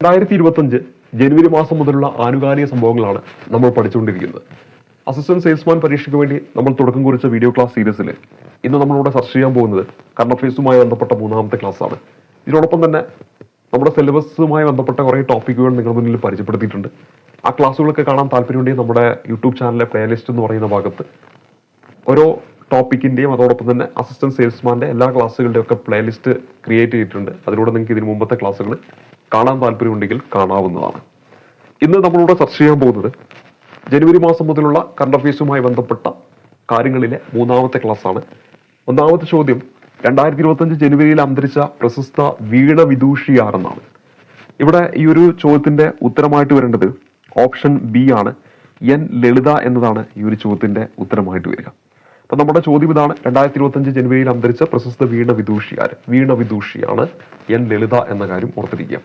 രണ്ടായിരത്തി ഇരുപത്തഞ്ച് ജനുവരി മാസം മുതലുള്ള ആനുകാലിക സംഭവങ്ങളാണ് നമ്മൾ പഠിച്ചുകൊണ്ടിരിക്കുന്നത്. അസിസ്റ്റന്റ് സെയിൽസ്മാൻ പരീക്ഷയ്ക്ക് വേണ്ടി നമ്മൾ തുടക്കം കുറിച്ച വീഡിയോ ക്ലാസ് സീരീസിൽ ഇന്ന് നമ്മളിവിടെ ചർച്ച ചെയ്യാൻ പോകുന്നത് കറണ്ട് അഫയേഴ്സുമായി ബന്ധപ്പെട്ട മൂന്നാമത്തെ ക്ലാസ് ആണ്. ഇതിനോടൊപ്പം തന്നെ നമ്മുടെ സിലബസുമായി ബന്ധപ്പെട്ട കുറേ ടോപ്പിക്കുകൾ നിങ്ങൾ മുന്നിൽ പരിചയപ്പെടുത്തിയിട്ടുണ്ട്. ആ ക്ലാസ്സുകളൊക്കെ കാണാൻ താല്പര്യമുണ്ടെങ്കിൽ നമ്മുടെ യൂട്യൂബ് ചാനലിലെ പ്ലേലിസ്റ്റ് എന്ന് പറയുന്ന ഭാഗത്ത് ഓരോ ടോപ്പിക്കിന്റെയും അതോടൊപ്പം തന്നെ അസിസ്റ്റന്റ് സെയിൽസ്മാന്റെ എല്ലാ ക്ലാസ്സുകളുടെയും ഒക്കെ പ്ലേലിസ്റ്റ് ക്രിയേറ്റ് ചെയ്തിട്ടുണ്ട്. അതിലൂടെ നിങ്ങൾക്ക് ഇതിന് മുമ്പത്തെ ക്ലാസ്സുകൾ കാണാൻ താല്പര്യമുണ്ടെങ്കിൽ കാണാവുന്നതാണ്. ഇന്ന് നമ്മളിവിടെ ചർച്ച ചെയ്യാൻ പോകുന്നത് ജനുവരി മാസം മുതലുള്ള കറണ്ട് അഫയേഴ്സുമായി ബന്ധപ്പെട്ട കാര്യങ്ങളിലെ മൂന്നാമത്തെ ക്ലാസ്സാണ്. ഒന്നാമത്തെ ചോദ്യം രണ്ടായിരത്തി ഇരുപത്തഞ്ച് ജനുവരിയിൽ അന്തരിച്ച പ്രശസ്ത വീണ വിദൂഷിയാരെന്നാണ് ഇവിടെ ഈ ഒരു ചോദ്യത്തിന്റെ ഉത്തരമായിട്ട് വരേണ്ടത് ഓപ്ഷൻ ബി ആണ്. എൻ ലളിത എന്നതാണ് ഈ ഒരു ചോദ്യത്തിന്റെ ഉത്തരമായിട്ട് വരിക. അപ്പൊ നമ്മുടെ ചോദ്യം ഇതാണ്. രണ്ടായിരത്തി ഇരുപത്തി ജനുവരിയിൽ അന്തരിച്ച പ്രശസ്ത വീണ വിദൂഷിയാർ വീണ വിദൂഷിയാണ് എൻ ലളിത എന്ന കാര്യം ഓർത്തിരിക്കുക.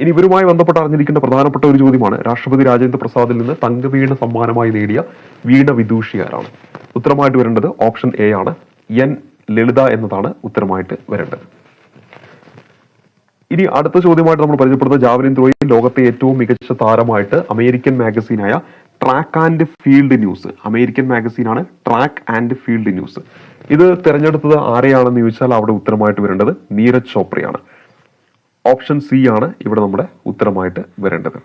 ഇനി ഇവരുമായി ബന്ധപ്പെട്ട് അറിഞ്ഞിരിക്കേണ്ട പ്രധാനപ്പെട്ട ഒരു ചോദ്യമാണ്. രാഷ്ട്രപതി രാജേന്ദ്ര പ്രസാദിൽ നിന്ന് തങ്കവീണ സമ്മാനമായി നേടിയ വീണ വിദൂഷിയാരാണ്. ഉത്തരമായിട്ട് വരേണ്ടത് ഓപ്ഷൻ എ ആണ്. എൻ ലളിത എന്നതാണ് ഉത്തരമായിട്ട് വരേണ്ടത്. ഇനി അടുത്ത ചോദ്യമായിട്ട് നമ്മൾ പരിചയപ്പെടുന്നത് ജാവലിൻ ത്രോയിൽ ലോകത്തെ ഏറ്റവും മികച്ച താരമായിട്ട് American മാഗസീനായ track and field news American മാഗസീനാണ് track and field news ഇത് തിരഞ്ഞെടുത്തത് ആരെയാണെന്ന് ചോദിച്ചാൽ അവിടെ ഉത്തരമായിട്ട് വരേണ്ടത് നീരജ് ചോപ്രയാണ്. ഓപ്ഷൻ സി ആണ് ഇവിടെ നമ്മുടെ ഉത്തരമായിട്ട് വരേണ്ടത്.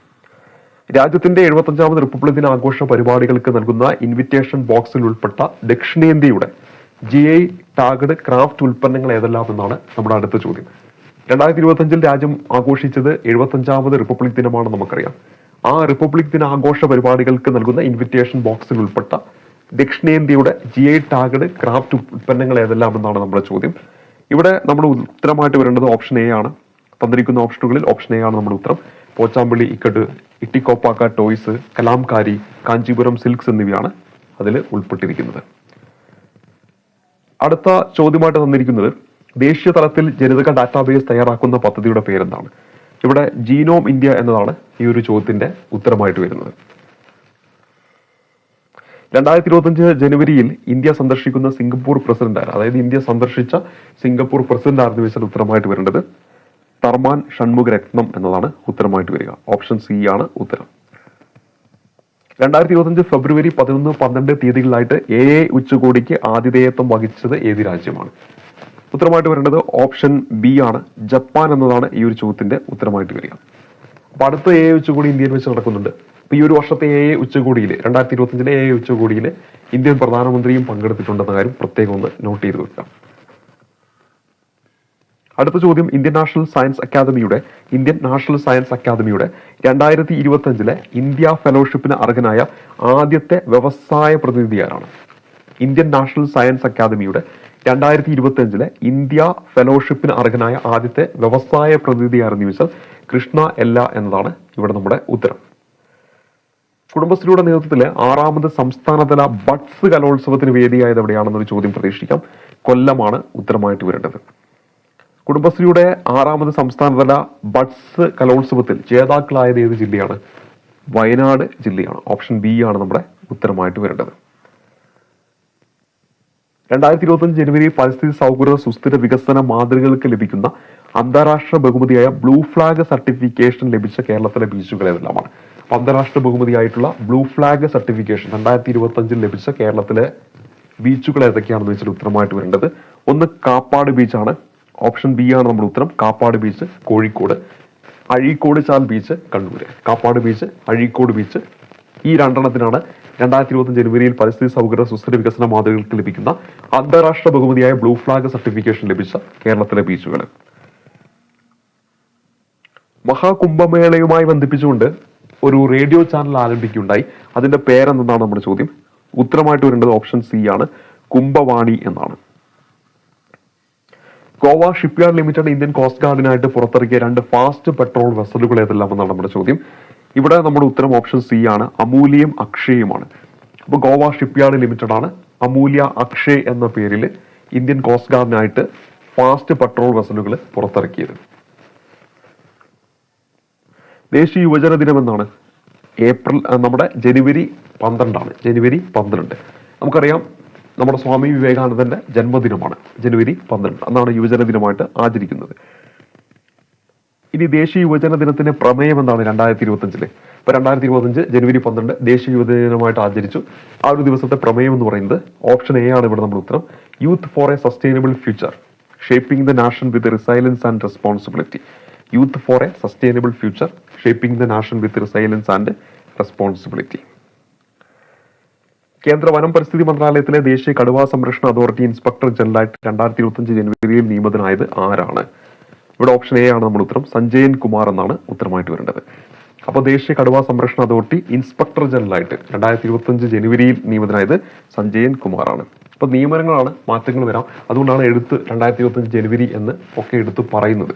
രാജ്യത്തിന്റെ എഴുപത്തഞ്ചാമത് റിപ്പബ്ലിക് ദിന ആഘോഷ പരിപാടികൾക്ക് നൽകുന്ന ഇൻവിറ്റേഷൻ ബോക്സിൽ ഉൾപ്പെട്ട ദക്ഷിണേന്ത്യയുടെ ജി ഐ ടാഗഡ് ക്രാഫ്റ്റ് ഉൽപ്പന്നങ്ങൾ ഏതെല്ലാം എന്നാണ് നമ്മുടെ അടുത്ത ചോദ്യം. രണ്ടായിരത്തി ഇരുപത്തഞ്ചിൽ രാജ്യം ആഘോഷിച്ചത് എഴുപത്തഞ്ചാമത് റിപ്പബ്ലിക് ദിനമാണ് നമുക്കറിയാം. ആ റിപ്പബ്ലിക് ദിന ആഘോഷ പരിപാടികൾക്ക് നൽകുന്ന ഇൻവിറ്റേഷൻ ബോക്സിൽ ഉൾപ്പെട്ട ദക്ഷിണേന്ത്യയുടെ ജി ഐ ടാഗഡ് ക്രാഫ്റ്റ് ഉൽപ്പന്നങ്ങൾ ഏതെല്ലാം എന്നാണ് നമ്മുടെ ചോദ്യം. ഇവിടെ നമ്മുടെ ഉത്തരമായിട്ട് വരേണ്ടത് ഓപ്ഷൻ എ ആണ്. തന്നിരിക്കുന്ന ഓപ്ഷനുകളിൽ ഓപ്ഷൻ എ ആണ് നമ്മുടെ ഉത്തരം. പോച്ചാമ്പള്ളി ഇക്കട്ട് ഇട്ടിക്കോപ്പാക്ക ടോയ്സ് കലാംകാരി കാഞ്ചീപുരം സിൽക്സ് എന്നിവയാണ് അതിൽ ഉൾപ്പെട്ടിരിക്കുന്നത്. അടുത്ത ചോദ്യമായിട്ട് തന്നിരിക്കുന്നത് ദേശീയ തലത്തിൽ ജനിതക ഡാറ്റാബേസ് തയ്യാറാക്കുന്ന പദ്ധതിയുടെ പേരെന്താണ്? ഇവിടെ ജീനോം ഇന്ത്യ എന്നതാണ് ഈ ഒരു ചോദ്യത്തിന്റെ ഉത്തരമായിട്ട് വരുന്നത്. രണ്ടായിരത്തി ഇരുപത്തഞ്ച് ജനുവരിയിൽ ഇന്ത്യ സന്ദർശിക്കുന്ന സിംഗപ്പൂർ പ്രസിഡന്റ് അതായത് ഇന്ത്യ സന്ദർശിച്ച സിംഗപ്പൂർ പ്രസിഡന്റ് ആയിരുന്നു വെച്ചാൽ ഉത്തരമായിട്ട് വരേണ്ടത് തർമാൻ ഷൺമുഖരത്നം എന്നതാണ് ഉത്തരമായിട്ട് വരിക. ഓപ്ഷൻ സി ആണ് ഉത്തരം. രണ്ടായിരത്തി ഇരുപത്തഞ്ച് ഫെബ്രുവരി പതിനൊന്ന് പന്ത്രണ്ട് തീയതികളിലായിട്ട് എ ഉച്ചകോടിക്ക് ആതിഥേയത്വം വഹിച്ചത് ഏത് രാജ്യമാണ്? ഉത്തരമായിട്ട് വരേണ്ടത് ഓപ്ഷൻ ബി ആണ്. ജപ്പാൻ എന്നതാണ് ഈ ഒരു ചോദ്യത്തിന്റെ ഉത്തരമായിട്ട് വരിക. അപ്പൊ അടുത്ത എ ഉച്ചകോടി ഇന്ത്യയിൽ വെച്ച് നടക്കുന്നുണ്ട്. അപ്പൊ ഈ ഒരു വർഷത്തെ എ ഉച്ചകോടിയിൽ രണ്ടായിരത്തി ഇരുപത്തിയഞ്ചിലെ എ ഉച്ചകോടിയിൽ ഇന്ത്യൻ പ്രധാനമന്ത്രിയും പങ്കെടുത്തിട്ടുണ്ടെന്ന കാര്യം പ്രത്യേകം ഒന്ന് നോട്ട് ചെയ്ത് വെക്കുക. അടുത്ത ചോദ്യം ഇന്ത്യൻ നാഷണൽ സയൻസ് അക്കാദമിയുടെ ഇന്ത്യൻ നാഷണൽ സയൻസ് അക്കാദമിയുടെ രണ്ടായിരത്തി ഇരുപത്തഞ്ചിലെ ഇന്ത്യ ഫെലോഷിപ്പിന് അർഹനായ ആദ്യത്തെ വ്യവസായ പ്രതിനിധി ആരാണ്? ഇന്ത്യൻ നാഷണൽ സയൻസ് അക്കാദമിയുടെ രണ്ടായിരത്തി ഇരുപത്തി അഞ്ചിലെ ഇന്ത്യ ഫെലോഷിപ്പിന് അർഹനായ ആദ്യത്തെ വ്യവസായ പ്രതിനിധി ആരെന്ന് ചോദിച്ചാൽ കൃഷ്ണ എല്ല എന്നതാണ് ഇവിടെ നമ്മുടെ ഉത്തരം. കുടുംബശ്രീയുടെ നേതൃത്വത്തിലെ ആറാമത് സംസ്ഥാനതല ബഡ്സ് കലോത്സവത്തിന് വേദിയായത് എവിടെയാണെന്നൊരു ചോദ്യം പ്രതീക്ഷിക്കാം. കൊല്ലമാണ് ഉത്തരമായിട്ട് വരേണ്ടത്. കുടുംബശ്രീയുടെ ആറാമത് സംസ്ഥാനതല ബഡ്സ് കലോത്സവത്തിൽ ജേതാക്കളായത് ഏത് ജില്ലയാണ്? വയനാട് ജില്ലയാണ്. ഓപ്ഷൻ ബി ആണ് നമ്മുടെ ഉത്തരമായിട്ട് വരേണ്ടത്. രണ്ടായിരത്തി ഇരുപത്തഞ്ച് ജനുവരി പരിസ്ഥിതി സൗഹൃദ സുസ്ഥിര വികസന മാതൃകകൾക്ക് ലഭിക്കുന്ന അന്താരാഷ്ട്ര ബഹുമതിയായ ബ്ലൂ ഫ്ലാഗ് സർട്ടിഫിക്കേഷൻ ലഭിച്ച കേരളത്തിലെ ബീച്ചുകൾ ഏതെല്ലാമാണ് അന്താരാഷ്ട്ര ബഹുമതിയായിട്ടുള്ള ബ്ലൂ ഫ്ലാഗ് സർട്ടിഫിക്കേഷൻ രണ്ടായിരത്തി ഇരുപത്തി അഞ്ചിൽ ലഭിച്ച കേരളത്തിലെ ബീച്ചുകൾ ഏതൊക്കെയാണെന്ന് വെച്ചാൽ ഉത്തരമായിട്ട് വരേണ്ടത് ഒന്ന് കാപ്പാട് ബീച്ചാണ്. ഓപ്ഷൻ ബി ആണ് നമ്മുടെ ഉത്തരം. Kappad beach Kozhikode. Azhikode Chal beach Kannur. Kappad beach Azhikode beach ഈ രണ്ടെണ്ണത്തിനാണ് രണ്ടായിരത്തി ഇരുപത്തി ജനുവരിയിൽ പരിസ്ഥിതി സൗകര്യ സുസ്ഥിര വികസന മാതൃകൾക്ക് ലഭിക്കുന്ന അന്താരാഷ്ട്ര ബഹുമതിയായ ബ്ലൂ ഫ്ലാഗ് സർട്ടിഫിക്കേഷൻ ലഭിച്ച കേരളത്തിലെ ബീച്ചുകൾ. മഹാകുംഭമേളയുമായി ബന്ധിപ്പിച്ചുകൊണ്ട് ഒരു റേഡിയോ ചാനൽ ആരംഭിക്കുകയുണ്ടായി. അതിന്റെ പേരെന്താണ് നമ്മുടെ ചോദ്യം? ഉത്തരമായിട്ട് വരേണ്ടത് ഓപ്ഷൻ സി ആണ് കുംഭവാണി എന്നാണ്. Goa shipyard limited Indian coast ഗാർഡിനായിട്ട് പുറത്തിറക്കിയ രണ്ട് ഫാസ്റ്റ് പെട്രോൾ വെസലുകൾ ഏതെല്ലാം എന്നാണ് നമ്മുടെ ചോദ്യം. ഇവിടെ നമ്മുടെ ഉത്തരം ഓപ്ഷൻ സി ആണ്. അമൂല്യം അക്ഷയുമാണ് അപ്പോൾ ഗോവ ഷിപ്പ്യാർഡ് ലിമിറ്റഡ് ആണ്. അമൂല്യ അക്ഷയ് എന്ന പേരിൽ ഇന്ത്യൻ കോസ്റ്റ് ഗാർഡിനായിട്ട് ഫാസ്റ്റ് പെട്രോൾ വെസലുകൾ പുറത്തിറക്കിയത്. ദേശീയ യുവജന ദിനം എന്നാണ്. ഏപ്രിൽ നമ്മുടെ ജനുവരി പന്ത്രണ്ടാണ്. ജനുവരി പന്ത്രണ്ട്. നമുക്കറിയാം നമ്മുടെ സ്വാമി വിവേകാനന്ദന്റെ ജന്മദിനമാണ്. ജനുവരി പന്ത്രണ്ട്. അന്നാണ് യുവജന ദിനമായിട്ട് ആചരിക്കുന്നത്. ഇനി ദേശീയ യുവജന ദിനത്തിന് പ്രമേയം എന്താണ് രണ്ടായിരത്തി ഇരുപത്തഞ്ചിൽ ഇപ്പൊ രണ്ടായിരത്തി ഇരുപത്തഞ്ച് ജനുവരി പന്ത്രണ്ട് ദേശീയ യുവജന ദിനമായിട്ട് ആചരിച്ചു. ആ ഒരു ദിവസത്തെ പ്രമേയം എന്ന് പറയുന്നത് ഓപ്ഷൻ എ ആണ് ഇവിടെ നമ്മൾ ഉത്തരം. Youth for a sustainable future shaping the nation with resilience and responsibility youth for a sustainable future shaping the nation with resilience and responsibility കേന്ദ്ര വനം പരിസ്ഥിതി മന്ത്രാലയത്തിലെ ദേശീയ കടുവാ സംരക്ഷണ അതോറിറ്റി ഇൻസ്പെക്ടർ ജനറലായിട്ട് രണ്ടായിരത്തി ഇരുപത്തി ജനുവരിയിൽ നിയമിതനായത് ആരാണ്? ഇവിടെ ഓപ്ഷൻ എ ആണ് നമ്മുടെ ഉത്തരം. സഞ്ജയൻ കുമാർ എന്നാണ് ഉത്തരമായിട്ട് വരേണ്ടത്. അപ്പോൾ ദേശീയ കടുവാ സംരക്ഷണ അതോറിറ്റി ഇൻസ്പെക്ടർ ജനറലായിട്ട് രണ്ടായിരത്തി ഇരുപത്തഞ്ച് ജനുവരിയിൽ നിയമിതനായത് സഞ്ജയൻ കുമാറാണ്. അപ്പോൾ നിയമനങ്ങളാണ് മാറ്റങ്ങൾ വരാം. അതുകൊണ്ടാണ് എഴുത്ത് രണ്ടായിരത്തി ഇരുപത്തഞ്ച് ജനുവരി എന്ന് ഒക്കെ എടുത്ത് പറയുന്നത്.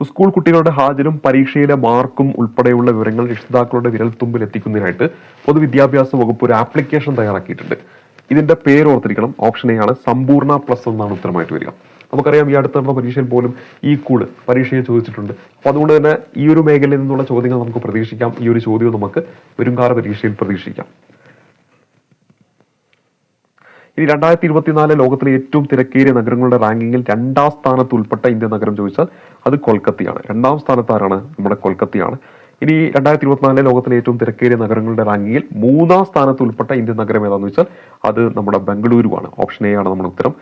സ്കൂൾ കുട്ടികളുടെ ഹാജരും പരീക്ഷയിലെ മാർക്കും ഉൾപ്പെടെയുള്ള വിവരങ്ങൾ രക്ഷിതാക്കളുടെ വിരൽത്തുമ്പിൽ എത്തിക്കുന്നതിനായിട്ട് പൊതുവിദ്യാഭ്യാസ വകുപ്പ് ഒരു ആപ്ലിക്കേഷൻ തയ്യാറാക്കിയിട്ടുണ്ട്. ഇതിന്റെ പേര് ഓർത്തിരിക്കണം. ഓപ്ഷൻ എ ആണ്. സമ്പൂർണ പ്ലസ് എന്നാണ് ഉത്തരമായിട്ട് വരിക. നമുക്കറിയാം ഈ അടുത്ത പരീക്ഷയിൽ പോലും ഈ കൂട് പരീക്ഷയെ ചോദിച്ചിട്ടുണ്ട്. അപ്പോൾ അതുകൊണ്ട് തന്നെ ഈ ഒരു മേഖലയിൽ നിന്നുള്ള ചോദ്യങ്ങൾ നമുക്ക് പ്രതീക്ഷിക്കാം. ഈ ഒരു ചോദ്യം നമുക്ക് വരുംകാല പരീക്ഷയിൽ പ്രതീക്ഷിക്കാം. ഇനി രണ്ടായിരത്തി ഇരുപത്തിനാല് ലോകത്തിലെ ഏറ്റവും തിരക്കേറിയ നഗരങ്ങളുടെ റാങ്കിങ്ങിൽ രണ്ടാം സ്ഥാനത്ത് ഉൾപ്പെട്ട ഇന്ത്യൻ നഗരം ചോദിച്ചാൽ അത് കൊൽക്കത്തയാണ്. രണ്ടാം സ്ഥാനത്താരാണ്? നമ്മുടെ കൊൽക്കത്തയാണ്. ഇനി രണ്ടായിരത്തി ഇരുപത്തിനാലിലെ ലോകത്തിലെ ഏറ്റവും തിരക്കേറിയ നഗരങ്ങളുടെ റാങ്കിങ്ങിൽ മൂന്നാം സ്ഥാനത്ത് ഉൾപ്പെട്ട ഇന്ത്യൻ നഗരം ഏതാണെന്ന് വെച്ചാൽ അത് നമ്മുടെ ബംഗളൂരുവാണ്. ഓപ്ഷൻ എ ആണ് നമ്മുടെ ഉത്തരം.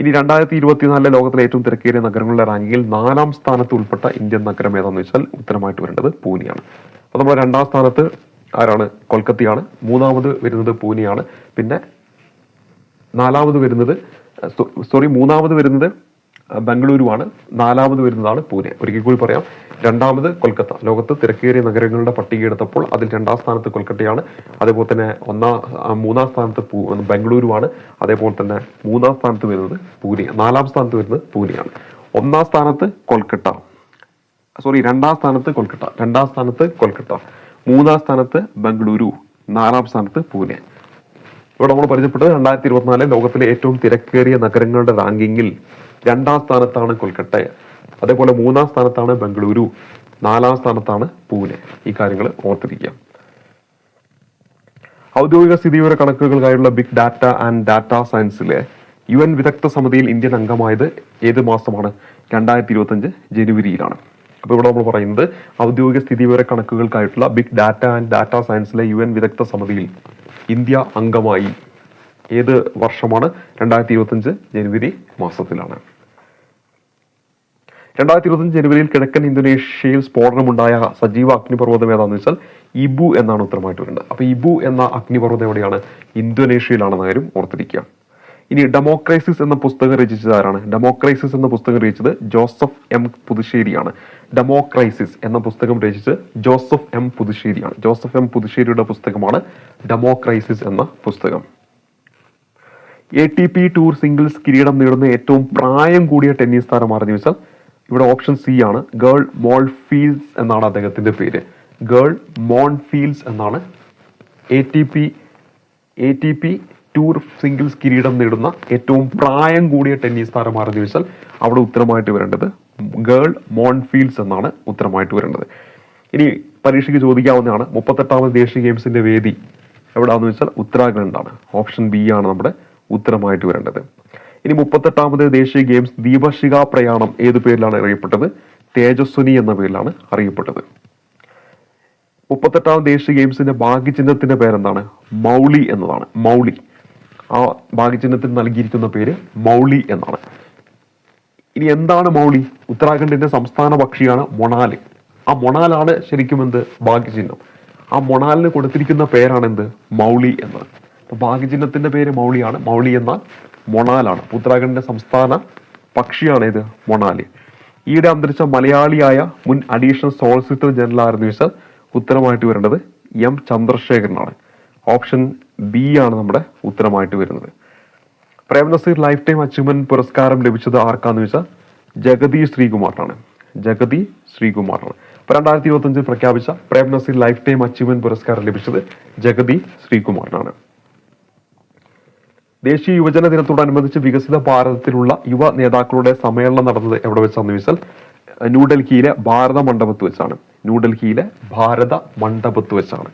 ഇനി രണ്ടായിരത്തി ഇരുപത്തിനാലിലെ ലോകത്തിലെ ഏറ്റവും തിരക്കേറിയ നഗരങ്ങളുടെ റാങ്കിങ്ങിൽ നാലാം സ്ഥാനത്ത് ഉൾപ്പെട്ട ഇന്ത്യൻ നഗരം ഏതാണെന്ന് വെച്ചാൽ ഉത്തരമായിട്ട് വരേണ്ടത് പൂനെയാണ്. അപ്പോൾ നമ്മൾ രണ്ടാം സ്ഥാനത്ത് ആരാണ്? കൊൽക്കത്തയാണ്. മൂന്നാമത് വരുന്നത് പൂനെയാണ്. പിന്നെ നാലാമത് വരുന്നത് സോറി മൂന്നാമത് വരുന്നത് ബംഗളൂരുവാണ്. നാലാമത് വരുന്നതാണ് പൂനെ. ഒരിക്കൽ കൂടി പറയാം. രണ്ടാമത് കൊൽക്കത്ത. ലോകത്ത് തിരക്കേറിയ നഗരങ്ങളുടെ പട്ടിക എടുത്തപ്പോൾ അതിൽ രണ്ടാം സ്ഥാനത്ത് കൊൽക്കത്തയാണ്. അതേപോലെ തന്നെ ഒന്നാം മൂന്നാം സ്ഥാനത്ത് ബംഗളൂരുവാണ്. അതേപോലെ തന്നെ മൂന്നാം സ്ഥാനത്ത് വരുന്നത് പൂനെ. നാലാം സ്ഥാനത്ത് വരുന്നത് പൂനെയാണ്. ഒന്നാം സ്ഥാനത്ത് കൊൽക്കത്ത. സോറി രണ്ടാം സ്ഥാനത്ത് കൊൽക്കത്ത. രണ്ടാം സ്ഥാനത്ത് കൊൽക്കത്ത. മൂന്നാം സ്ഥാനത്ത് ബംഗളൂരു. നാലാം സ്ഥാനത്ത് പൂനെ. ഇവിടെ നമ്മൾ പരിചയപ്പെട്ടത് രണ്ടായിരത്തി ഇരുപത്തിനാല് ലോകത്തിലെ ഏറ്റവും തിരക്കേറിയ നഗരങ്ങളുടെ റാങ്കിങ്ങിൽ രണ്ടാം സ്ഥാനത്താണ് കൊൽക്കട്ട. അതേപോലെ മൂന്നാം സ്ഥാനത്താണ് ബംഗളൂരു. നാലാം സ്ഥാനത്താണ് പൂനെ. ഈ കാര്യങ്ങൾ ഓർത്തിരിക്കുക. ഔദ്യോഗിക സ്ഥിതിവിവര കണക്കുകൾക്കായുള്ള ബിഗ് ഡാറ്റ ആൻഡ് ഡാറ്റ സയൻസിലെ യു എൻ വിദഗ്ധ സമിതിയിൽ ഇന്ത്യൻ അംഗമായത് ഏത് മാസമാണ്? രണ്ടായിരത്തി ഇരുപത്തഞ്ച് ജനുവരിയിലാണ്. അപ്പോൾ ഇവിടെ നമ്മൾ പറയുന്നത് ഔദ്യോഗിക സ്ഥിതിവിവര കണക്കുകൾക്കായിട്ടുള്ള ബിഗ് ഡാറ്റ ആൻഡ് ഡാറ്റ സയൻസിലെ യു എൻ വിദഗ്ധ സമിതിയിൽ ഇന്ത്യ അംഗമായി ഏത് വർഷമാണ്? രണ്ടായിരത്തി ഇരുപത്തഞ്ച് ജനുവരി മാസത്തിലാണ്. രണ്ടായിരത്തി ഇരുപത്തഞ്ച് ജനുവരിയിൽ കിഴക്കൻ ഇന്തോനേഷ്യയിൽ സ്ഫോടനമുണ്ടായ സജീവ അഗ്നിപർവതം ഏതാണെന്ന് വെച്ചാൽ ഇബു എന്നാണ് ഉത്തരമായിട്ട് വരുന്നത്. അപ്പൊ ഇബു എന്ന അഗ്നിപർവതം എവിടെയാണ്? ഇന്തോനേഷ്യയിലാണെന്ന കാര്യം ഓർത്തിരിക്കുക. ഇനി ഡെമോക്രൈസിസ് എന്ന പുസ്തകം രചിച്ചത് ആരാണ്? ഡെമോക്രൈസിസ് എന്ന പുസ്തകം രചിച്ചത് ജോസഫ് എം പുതുശ്ശേരിയാണ്. ഡെമോക്രൈസിസ് എന്ന പുസ്തകം രചിച്ച് ജോസഫ് എം പുതുശ്ശേരിയാണ്. ജോസഫ് എം പുതുശ്ശേരിയുടെ പുസ്തകമാണ് ഡെമോക്രൈസിസ് എന്ന പുസ്തകം. A T P tour singles കിരീടം നേടുന്ന ഏറ്റവും പ്രായം കൂടിയ ടെന്നീസ് താരം ആരെന്ന് ചോദിച്ചാൽ ഇവിടെ ഓപ്ഷൻ സി ആണ്. ഗേൾ മോൾഫീൽസ് എന്നാണ് അദ്ദേഹത്തിന്റെ പേര്. ഗേൾ മോൺഫീൽസ് എന്നാണ് A T P A T P tour singles കിരീടം നേടുന്ന ഏറ്റവും പ്രായം കൂടിയ ടെന്നീസ് താരം ആരെന്ന് ചോദിച്ചാൽ അവിടെ ഉത്തരമായിട്ട് വരേണ്ടത് ഗേൾ മോൺഫീൽഡ്സ് എന്നാണ് ഉത്തരമായിട്ട് വരേണ്ടത്. ഇനി പരീക്ഷയ്ക്ക് ചോദിക്കാവുന്നതാണ് മുപ്പത്തെട്ടാമത് ദേശീയ ഗെയിംസിന്റെ വേദി എവിടാന്ന് വെച്ചാൽ ഉത്തരാഖണ്ഡാണ്. ഓപ്ഷൻ ബി ആണ് നമ്മുടെ ഉത്തരമായിട്ട് വരേണ്ടത്. ഇനി മുപ്പത്തെട്ടാമത് ദേശീയ ഗെയിംസ് ദീപശിഖ പ്രയാണം ഏത് പേരിലാണ് അറിയപ്പെട്ടത്? തേജസ്വിനി എന്ന പേരിലാണ് അറിയപ്പെട്ടത്. മുപ്പത്തെട്ടാം ദേശീയ ഗെയിംസിന്റെ ഭാഗ്യചിഹ്നത്തിന്റെ പേരെന്താണ്? മൗളി എന്നതാണ്. മൗളി. ആ ഭാഗ്യചിഹ്നത്തിന് നൽകിയിരിക്കുന്ന പേര് മൗളി എന്നാണ്. ഇനി എന്താണ് മൗളി ഉത്തരാഖണ്ഡിന്റെ സംസ്ഥാന പക്ഷിയാണ് മൊണാൽ. ആ മൊണാലാണ് ശരിക്കും എന്ത്? ഭാഗ്യചിഹ്നം. ആ മൊണാലിന് കൊടുത്തിരിക്കുന്ന പേരാണ് എന്ത് മൗളി എന്നത് ഭാഗ്യചിഹ്നത്തിന്റെ പേര് മൗളിയാണ്. മൗളി എന്നാൽ മൊണാലാണ്. ഉത്തരാഖണ്ഡിന്റെ സംസ്ഥാന പക്ഷിയാണ് ഇത് മൊണാലി. ഈയിടെ അന്തരിച്ച മലയാളിയായ മുൻ അഡീഷണൽ സോളിസിറ്റർ ജനറൽ ആരെന്ന് ചോദിച്ചാൽ ഉത്തരമായിട്ട് വരേണ്ടത് എം ചന്ദ്രശേഖരനാണ്. ഓപ്ഷൻ ബി ആണ് നമ്മുടെ ഉത്തരമായിട്ട് വരുന്നത്. Prem Nazir lifetime achievement പുരസ്കാരം ലഭിച്ചത് ആർക്കാന്ന് വെച്ചാൽ ജഗതി ശ്രീകുമാറിനാണ്. ജഗതി ശ്രീകുമാറാണ് അപ്പൊ രണ്ടായിരത്തി ഇരുപത്തി അഞ്ചിൽ പ്രഖ്യാപിച്ച Prem Nazir lifetime achievement പുരസ്കാരം ലഭിച്ചത് ജഗതി ശ്രീകുമാറിനാണ്. ദേശീയ യുവജന ദിനത്തോടനുബന്ധിച്ച് വികസിത ഭാരതത്തിലുള്ള യുവ നേതാക്കളുടെ സമ്മേളനം നടന്നത് എവിടെ വെച്ചാന്ന് ചോദിച്ചാൽ ന്യൂഡൽഹിയിലെ ഭാരത മണ്ഡപത്ത് വെച്ചാണ്. ന്യൂഡൽഹിയിലെ ഭാരത മണ്ഡപത്ത് വെച്ചാണ്.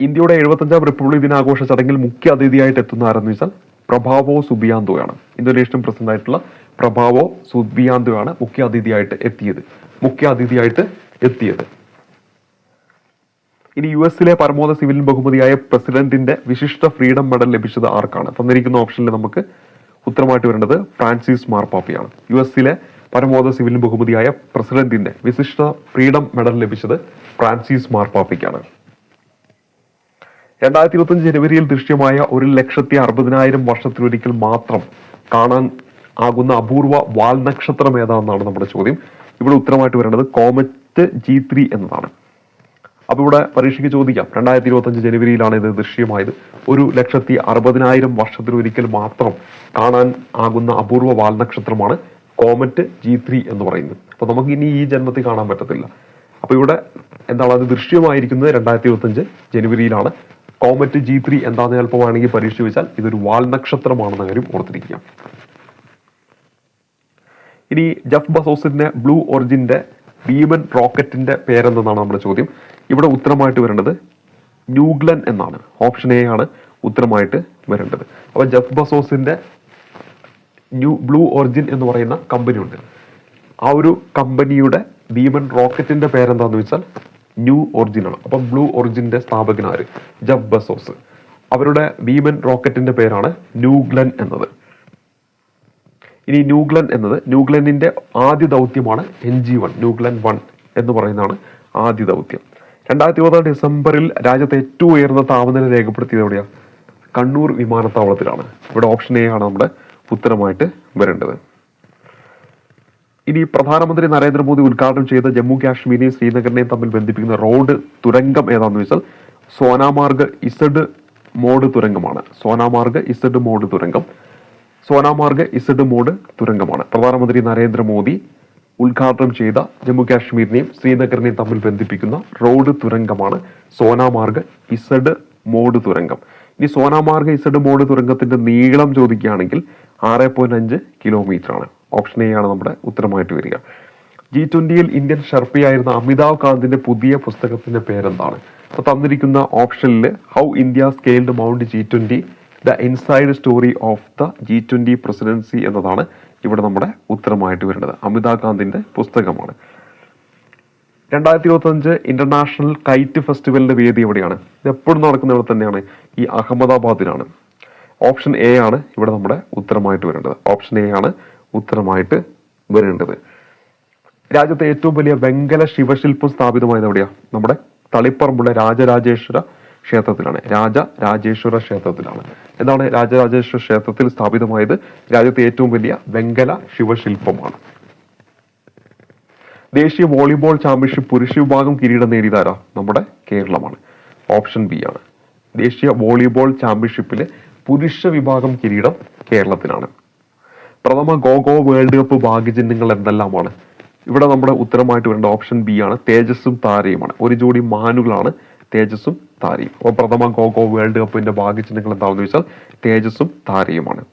ഇന്ത്യയുടെ എഴുപത്തഞ്ചാം റിപ്പബ്ലിക് ദിനാഘോഷ ചടങ്ങിൽ മുഖ്യ അതിഥിയായിട്ട് എത്തുന്ന ആരെന്ന് വെച്ചാൽ പ്രഭാവോ സുബിയാന്തോയാണ്. ഇന്തോനേഷ്യൻ പ്രസിഡന്റ് ആയിട്ടുള്ള പ്രഭാവോ സുബിയാന്തോയാണ് മുഖ്യ അതിഥിയായിട്ട് എത്തിയത്. മുഖ്യ അതിഥിയായിട്ട് എത്തിയത്. ഇനി യു എസിലെ പരമോന്നത സിവിൽ ബഹുമതിയായ പ്രസിഡന്റിന്റെ വിശിഷ്ട ഫ്രീഡം മെഡൽ ലഭിച്ചത് ആർക്കാണ്? തന്നിരിക്കുന്ന ഓപ്ഷനിൽ നമുക്ക് ഉത്തരമായിട്ട് വരേണ്ടത് ഫ്രാൻസിസ് മാർപ്പാപ്പയാണ് യു എസിലെ പരമോന്നത സിവിൽ ബഹുമതിയായ പ്രസിഡന്റിന്റെ വിശിഷ്ട ഫ്രീഡം മെഡൽ ലഭിച്ചത് ഫ്രാൻസിസ് മാർപ്പാപ്പയ്ക്കാണ് രണ്ടായിരത്തി ഇരുപത്തഞ്ച് ജനുവരിയിൽ ദൃശ്യമായ ഒരു ലക്ഷത്തി അറുപതിനായിരം വർഷത്തിലൊരിക്കൽ മാത്രം കാണാൻ ആകുന്ന അപൂർവ വാൽ നക്ഷത്രം ഏതാണെന്നാണ് നമ്മുടെ ചോദ്യം. ഇവിടെ ഉത്തരമായിട്ട് വരേണ്ടത് കോമറ്റ് ജി ത്രീ എന്നതാണ്. അപ്പൊ ഇവിടെ പരീക്ഷയ്ക്ക് ചോദിക്കാം. രണ്ടായിരത്തി ഇരുപത്തി അഞ്ച് ജനുവരിയിലാണ് ഇത് ദൃശ്യമായത്. ഒരു ലക്ഷത്തി അറുപതിനായിരം വർഷത്തിലൊരിക്കൽ മാത്രം കാണാൻ ആകുന്ന അപൂർവ വാൽ നക്ഷത്രമാണ് കോമറ്റ് ജി ത്രീ എന്ന് പറയുന്നത്. അപ്പൊ നമുക്ക് ഇനി ഈ ജന്മത്തിൽ കാണാൻ പറ്റത്തില്ല. അപ്പൊ ഇവിടെ എന്താണ് അത് ദൃശ്യമായിരിക്കുന്നത്? രണ്ടായിരത്തി ഇരുപത്തി അഞ്ച് ജനുവരിയിലാണ്. കോമറ്റ് ജി ത്രീ എന്താണെന്ന് വേണമെങ്കിൽ പരീക്ഷ വെച്ചാൽ ഇതൊരു വാൽ നക്ഷത്രമാണെന്ന കാര്യം ഓർത്തിരിക്കുക. ഇനി ജഫ് ബസോസിന്റെ ബ്ലൂ ഒറിജിന്റെ ഭീമൻ റോക്കറ്റിന്റെ പേരെന്തെന്നാണ് നമ്മുടെ ചോദ്യം. ഇവിടെ ഉത്തരമായിട്ട് വരേണ്ടത് ന്യൂഗ്ലൻ എന്നാണ്. ഓപ്ഷൻ എ ആണ് ഉത്തരമായിട്ട് വരേണ്ടത്. അപ്പൊ ജഫ് ബസോസിന്റെ ന്യൂ ബ്ലൂ ഒറിജിൻ എന്ന് പറയുന്ന കമ്പനി ഉണ്ട് ആ ഒരു കമ്പനിയുടെ ഭീമൻ റോക്കറ്റിന്റെ പേരെന്താന്ന് വെച്ചാൽ ന്യൂ ഒറിജിൻ ആണ്. അപ്പൊ ബ്ലൂ സ്ഥാപകൻ സ്ഥാപകനാര് ജബ് ബസോസ് അവരുടെ ഭീമൻ റോക്കറ്റിന്റെ പേരാണ് ന്യൂഗ്ലൻ എന്നത്. ഇനി ന്യൂഗ്ലൻ എന്നത് ന്യൂഗ്ലനിന്റെ ആദ്യ ദൗത്യമാണ് N G one New Glenn one എന്ന് പറയുന്നതാണ് ആദ്യ ദൗത്യം. രണ്ടായിരത്തി ഇരുപത്തി ഡിസംബറിൽ രാജ്യത്തെ ഏറ്റവും ഉയർന്ന താപനില രേഖപ്പെടുത്തിയത് എവിടെയാണ് കണ്ണൂർ വിമാനത്താവളത്തിലാണ്. ഇവിടെ ഓപ്ഷൻ എ ആണ് നമ്മുടെ ഉത്തരമായിട്ട് വരേണ്ടത്. ഇനി പ്രധാനമന്ത്രി നരേന്ദ്രമോദി ഉദ്ഘാടനം ചെയ്ത ജമ്മു കാശ്മീരിനെയും ശ്രീനഗറിനെയും തമ്മിൽ ബന്ധിപ്പിക്കുന്ന റോഡ് തുരങ്കം ഏതാണെന്ന് വെച്ചാൽ സോനാമാർഗ് ഇസഡ് മോഡ് തുരങ്കമാണ്. സോനാമാർഗ് ഇസഡ് മോഡ് തുരങ്കം. സോനാമാർഗ് ഇസഡ് മോഡ് തുരങ്കമാണ്. പ്രധാനമന്ത്രി നരേന്ദ്രമോദി ഉദ്ഘാടനം ചെയ്ത ജമ്മു കാശ്മീരിനെയും ശ്രീനഗറിനെയും തമ്മിൽ ബന്ധിപ്പിക്കുന്ന റോഡ് തുരങ്കമാണ് സോനാമാർഗ് ഇസഡ് മോഡ് തുരങ്കം. ഇനി സോനാമാർഗ് ഇസഡ് മോഡ് തുരങ്കത്തിന്റെ നീളം ചോദിക്കുകയാണെങ്കിൽ ആറ് പോയിന്റ് അഞ്ച് കിലോമീറ്റർ ആണ് ഓപ്ഷൻ എ ആണ് നമ്മുടെ ഉത്തരമായിട്ട് വരിക. ജി ട്വന്റിയിൽ ഇന്ത്യൻ ഷർപ്പിയായിരുന്ന അമിതാഭ് കാന്തിന്റെ പുതിയ പുസ്തകത്തിന്റെ പേരെന്താണ്? അപ്പൊ തന്നിരിക്കുന്ന ഓപ്ഷനിൽ how India scaled mount G twenty the inside story of the G twenty presidency എന്നതാണ് ഇവിടെ നമ്മുടെ ഉത്തരമായിട്ട് വരേണ്ടത് അമിതാഭ് കാന്തിന്റെ പുസ്തകമാണ്. രണ്ടായിരത്തി ഇരുപത്തി അഞ്ച് ഇന്റർനാഷണൽ കൈറ്റ് ഫെസ്റ്റിവലിന്റെ വേദി എവിടെയാണ് ഇത് എപ്പോഴും നടക്കുന്ന ഇവിടെ തന്നെയാണ് ഈ അഹമ്മദാബാദിലാണ്. ഓപ്ഷൻ എ ആണ് ഇവിടെ നമ്മുടെ ഉത്തരമായിട്ട് വരേണ്ടത്. ഓപ്ഷൻ എ ആണ് ഉത്തരമായിട്ട് വരേണ്ടത്. രാജ്യത്തെ ഏറ്റവും വലിയ വെങ്കല ശിവശില്പം സ്ഥാപിതമായത് എവിടെയാ? നമ്മുടെ തളിപ്പറമ്പുള്ള രാജരാജേശ്വര ക്ഷേത്രത്തിലാണ്. രാജ രാജേശ്വര ക്ഷേത്രത്തിലാണ്. എന്താണ് രാജരാജേശ്വര ക്ഷേത്രത്തിൽ സ്ഥാപിതമായത്? രാജ്യത്തെ ഏറ്റവും വലിയ വെങ്കല ശിവശില്പമാണ്. ദേശീയ വോളിബോൾ ചാമ്പ്യൻഷിപ്പ് പുരുഷ വിഭാഗം കിരീടം നേടിയതാരാ? നമ്മുടെ കേരളമാണ്. ഓപ്ഷൻ ബി ആണ്. ദേശീയ വോളിബോൾ ചാമ്പ്യൻഷിപ്പിലെ പുരുഷ വിഭാഗം കിരീടം കേരളത്തിനാണ്. പ്രഥമ ഗോഗോ വേൾഡ് കപ്പ് ഭാഗ്യചിഹ്നങ്ങൾ എന്തെല്ലാമാണ്? ഇവിടെ നമ്മുടെ ഉത്തരമായിട്ട് വരേണ്ട ഓപ്ഷൻ ബി ആണ് തേജസ്സും താരയുമാണ്. ഒരു ജോഡി മാനുകളാണ് തേജസ്സും താരയും. അപ്പോൾ പ്രഥമ ഗോഗോ വേൾഡ് കപ്പിന്റെ ഭാഗ്യചിഹ്നങ്ങൾ എന്താണെന്ന് ചോദിച്ചാൽ തേജസ്സും താരയുമാണ്.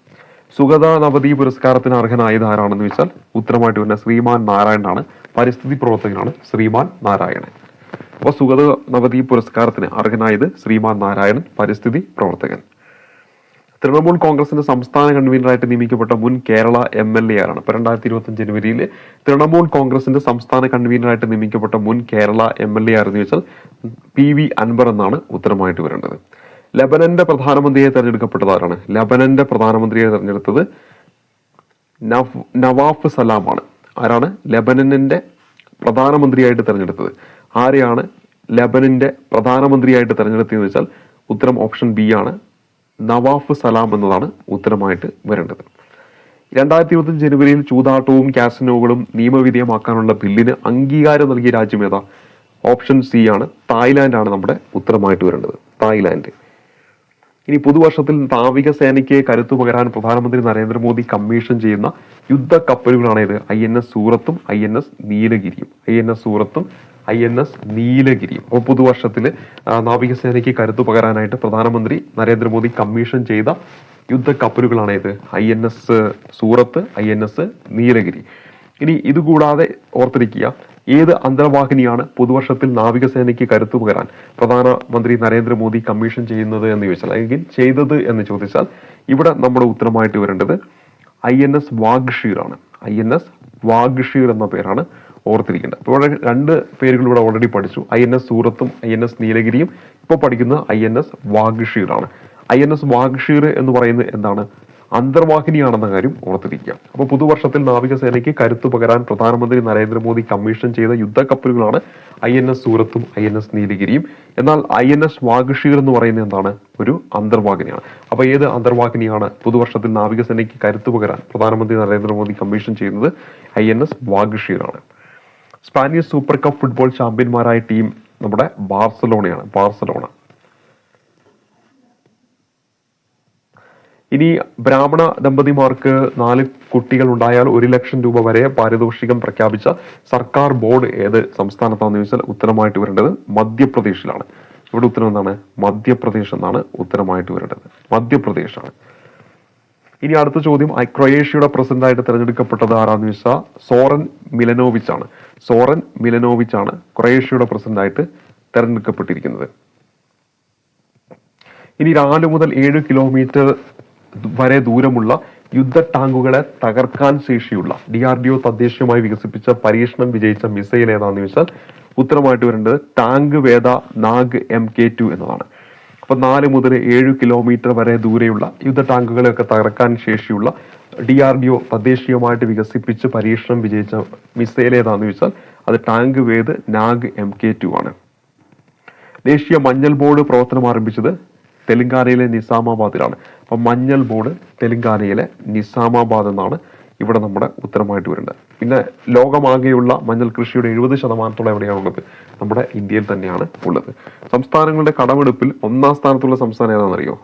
സുഗത നവതി പുരസ്കാരത്തിന് അർഹനായത് ആരാണെന്ന് വെച്ചാൽ ഉത്തരമായിട്ട് വരുന്ന ശ്രീമാൻ നാരായണനാണ്. പരിസ്ഥിതി പ്രവർത്തകനാണ് ശ്രീമാൻ നാരായണൻ. അപ്പോൾ സുഗത നവതി പുരസ്കാരത്തിന് അർഹനായത് ശ്രീമാൻ നാരായണൻ പരിസ്ഥിതി പ്രവർത്തകൻ. തൃണമൂൽ കോൺഗ്രസിന്റെ സംസ്ഥാന കൺവീനറായിട്ട് നിയമിക്കപ്പെട്ട മുൻ കേരള എം എൽ എ ആരാണ്. ഇപ്പൊ രണ്ടായിരത്തി ഇരുപത്തി അഞ്ച് ജനുവരിയിൽ തൃണമൂൽ കോൺഗ്രസിന്റെ സംസ്ഥാന കൺവീനറായിട്ട് നിയമിക്കപ്പെട്ട മുൻ കേരള എം എൽ എ ആരെന്ന് ചോദിച്ചാൽ പി വി അൻവർ എന്നാണ് ഉത്തരമായിട്ട് വരേണ്ടത്. ലബനന്റെ പ്രധാനമന്ത്രിയെ തെരഞ്ഞെടുക്കപ്പെട്ടത് ആരാണ് ലബനന്റെ പ്രധാനമന്ത്രിയെ തെരഞ്ഞെടുത്തത് നവ് നവാഫ് സലാമാണ്. ആരാണ്? ലബനന്റെ പ്രധാനമന്ത്രിയായിട്ട് തെരഞ്ഞെടുത്തത്. ആരെയാണ് ലബനന്റെ പ്രധാനമന്ത്രിയായിട്ട് തെരഞ്ഞെടുത്തതെന്ന് വെച്ചാൽ ഉത്തരം ഓപ്ഷൻ ബി ആണ്. നവാഫ് സലാം എന്നതാണ് ഉത്തരമായിട്ട് വരേണ്ടത്. രണ്ടായിരത്തി ഇരുപത്തി ജനുവരിയിൽ ചൂതാട്ടവും കാസിനോകളും നിയമവിധേയമാക്കാനുള്ള ബില്ലിന് അംഗീകാരം നൽകിയ രാജ്യം ഏതാ ഓപ്ഷൻ സി ആണ്. തായ്ലാന്റ് ആണ് നമ്മുടെ ഉത്തരമായിട്ട് വരേണ്ടത്. തായ്ലാന്റ് ഇനി പുതുവർഷത്തിൽ നാവിക സേനയ്ക്ക് കരുത്തു പകരാൻ പ്രധാനമന്ത്രി നരേന്ദ്രമോദി കമ്മീഷൻ ചെയ്യുന്ന യുദ്ധ കപ്പലുകളാണ് ഇത്. ഐ എൻ എസ് സൂറത്തും ഐ എൻ എസ് നീലഗിരിയും. ഐ എൻ എസ് സൂറത്തും ഐ എൻ എസ് നീലഗിരിയും. അപ്പോൾ പുതുവർഷത്തിൽ നാവികസേനയ്ക്ക് കരുത്തു പകരാനായിട്ട് പ്രധാനമന്ത്രി നരേന്ദ്രമോദി കമ്മീഷൻ ചെയ്ത യുദ്ധ കപ്പലുകളാണ് ഇത്. I N S Surat I N S Nilgiri. ഇനി ഇതുകൂടാതെ ഓർത്തിരിക്കുക ഏത് അന്തർവാഹിനിയാണ് പുതുവർഷത്തിൽ നാവികസേനയ്ക്ക് കരുത്തു പകരാൻ പ്രധാനമന്ത്രി നരേന്ദ്രമോദി കമ്മീഷൻ ചെയ്യുന്നത് എന്ന് ചോദിച്ചാൽ അല്ലെങ്കിൽ ചെയ്തത് എന്ന് ചോദിച്ചാൽ ഇവിടെ നമ്മുടെ ഉത്തരമായിട്ട് വരേണ്ടത് ഐ എൻ എസ് വാഗ്ഷീർ ആണ് ഐ എൻ എസ് വാഗ്ഷീർ എന്ന പേരാണ് ഓർത്തിരിക്കേണ്ടത്. അപ്പോൾ ഇവിടെ രണ്ട് പേരുകൾ ഇവിടെ ഓൾറെഡി പഠിച്ചു. ഐ എൻ എസ് സൂറത്തും ഐ എൻ എസ് നീലഗിരിയും. ഇപ്പോൾ പഠിക്കുന്ന ഐ എൻ എസ് വാഗ്ഷീർ ആണ് ഐ എൻ എസ് വാഗ്ഷീർ എന്ന് പറയുന്നത് എന്താണ്? അന്തർവാഹിനിയാണെന്ന കാര്യം ഓർത്തിരിക്കുക. അപ്പോൾ പുതുവർഷത്തിൽ നാവികസേനയ്ക്ക് കരുത്തു പകരാൻ പ്രധാനമന്ത്രി നരേന്ദ്രമോദി കമ്മീഷൻ ചെയ്ത യുദ്ധക്കപ്പലുകളാണ് ഐ എൻ എസ് സൂറത്തും ഐ എൻ എസ് നീലഗിരിയും. എന്നാൽ ഐ എൻ എസ് വാഗഷീർ എന്ന് പറയുന്നത് എന്താണ്? ഒരു അന്തർവാഹിനിയാണ്. അപ്പോൾ ഏത് അന്തർവാഹിനിയാണ് പുതുവർഷത്തിൽ നാവികസേനയ്ക്ക് കരുത്തു പകരാൻ പ്രധാനമന്ത്രി നരേന്ദ്രമോദി കമ്മീഷൻ ചെയ്യുന്നത്? ഐ എൻ എസ് വാഗഷീർ ആണ് സ്പാനിഷ് സൂപ്പർ കപ്പ് ഫുട്ബോൾ ചാമ്പ്യന്മാരായ ടീം നമ്മുടെ ബാർസലോണയാണ്. ബാർസലോണ. ഇനി ബ്രാഹ്മണ ദമ്പതിമാർക്ക് നാല് കുട്ടികൾ ഉണ്ടായാൽ ഒരു ലക്ഷം രൂപ വരെ പാരിതോഷികം പ്രഖ്യാപിച്ച സർക്കാർ ബോർഡ് ഏത് സംസ്ഥാനത്താണെന്ന് ചോദിച്ചാൽ ഉത്തരമായിട്ട് വരേണ്ടത് മധ്യപ്രദേശിലാണ്. ഇവിടെ ഉത്തരം എന്താണ്? മധ്യപ്രദേശ് എന്നാണ് ഉത്തരമായിട്ട് വരേണ്ടത്. മധ്യപ്രദേശാണ്. ഇനി അടുത്ത ചോദ്യം ക്രൊയേഷ്യയുടെ പ്രസിഡന്റായിട്ട് തിരഞ്ഞെടുക്കപ്പെട്ടത് ആരാന്ന് ചോദിച്ചാൽ സോറൻ മിലനോവിച്ച് ആണ് സോറൻ മിലനോവിച്ച് ആണ് ക്രൊയേഷ്യയുടെ പ്രസിഡന്റായിട്ട് തെരഞ്ഞെടുക്കപ്പെട്ടിരിക്കുന്നത്. ഇനി നാല് മുതൽ ഏഴ് കിലോമീറ്റർ വരെ ദൂരമുള്ള യുദ്ധ ടാങ്കുകളെ തകർക്കാൻ ശേഷിയുള്ള ഡി ആർ ഡി ഒ തദ്ദേശീയമായി വികസിപ്പിച്ച പരീക്ഷണം വിജയിച്ച മിസൈൽ ഏതാണെന്ന് ചോദിച്ചാൽ ഉത്തരമായിട്ട് വരേണ്ടത് ടാങ്ക് വേദ നാഗ് എം കെ ടു എന്നതാണ്. അപ്പൊ നാല് മുതൽ ഏഴ് കിലോമീറ്റർ വരെ ദൂരെയുള്ള യുദ്ധ ടാങ്കുകളെയൊക്കെ തകർക്കാൻ ശേഷിയുള്ള ഡി ആർ ഡി ഒ തദ്ദേശീയമായിട്ട് വികസിപ്പിച്ച് പരീക്ഷണം വിജയിച്ച മിസൈൽ ഏതാണെന്ന് ചോദിച്ചാൽ അത് ടാങ്ക് വേദ് നാഗ് എം കെ ടു ആണ്. ദേശീയ മഞ്ഞൾ ബോർഡ് പ്രവർത്തനം ആരംഭിച്ചത് തെലങ്കാനയിലെ നിസാമാബാദിലാണ്. അപ്പം മഞ്ഞൾ ബോർഡ് തെലങ്കാനയിലെ നിസാമാബാദ് എന്നാണ് ഇവിടെ നമ്മുടെ ഉത്തരമായിട്ട് വരുന്നത്. പിന്നെ ലോകമാകെയുള്ള മഞ്ഞൾ കൃഷിയുടെ എഴുപത് ശതമാനത്തോളം എവിടെയാണുള്ളത് നമ്മുടെ ഇന്ത്യയിൽ തന്നെയാണ് ഉള്ളത്. സംസ്ഥാനങ്ങളുടെ കടമെടുപ്പിൽ ഒന്നാം സ്ഥാനത്തുള്ള സംസ്ഥാനം ഏതാണെന്നറിയോ?